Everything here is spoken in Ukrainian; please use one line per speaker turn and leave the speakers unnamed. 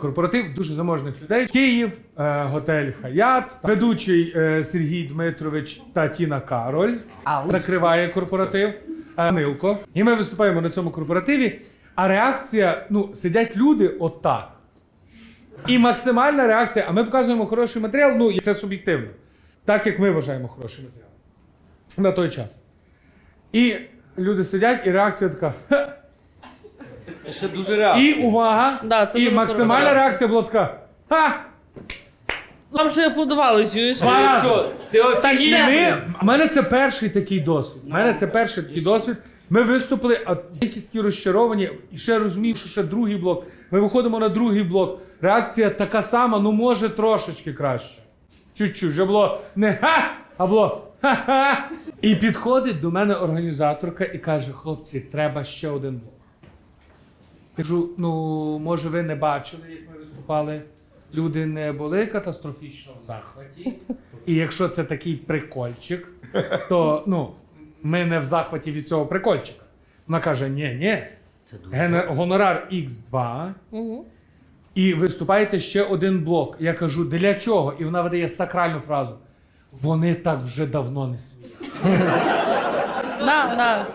Корпоратив дуже заможних людей. Київ, е, готель Хаят, ведучий е, Сергій Дмитрович та Тіна Кароль закриває корпоратив е, Нилко. І ми виступаємо на цьому корпоративі. А реакція: ну, сидять люди отак. І максимальна реакція, а ми показуємо хороший матеріал, ну і це суб'єктивно. Так як ми вважаємо хороший матеріал. На той час. І люди сидять, і реакція така. «Ха».
Це ще дуже реально.
І увага!
Да, це
і
дуже
максимальна реакція була така. Ха!
Нам ще аплодували, чуєш?
Ти
Ба-
що? Ти офігів?
І ми, у мене це перший такий досвід. У мене це перший такий досвід. Ми виступили, а якісь такі розчаровані, і ще розумів, що ще другий блок. Ми виходимо на другий блок. Реакція така сама, ну може трошечки краще. Чуть-чуть. Вже було не ха, а було ха-ха. І підходить до мене організаторка і каже: хлопці, треба ще один блок. Я кажу, ну може ви не бачили, як ми виступали. Люди не були катастрофічно в захваті. І якщо це такий прикольчик, то ну, ми не в захваті від цього прикольчика. Вона каже: ні, ні, ген- гонорар X2. І виступаєте ще один блок. Я кажу, для чого? І вона видає сакральну фразу. Вони так вже давно не сміють.
На, на.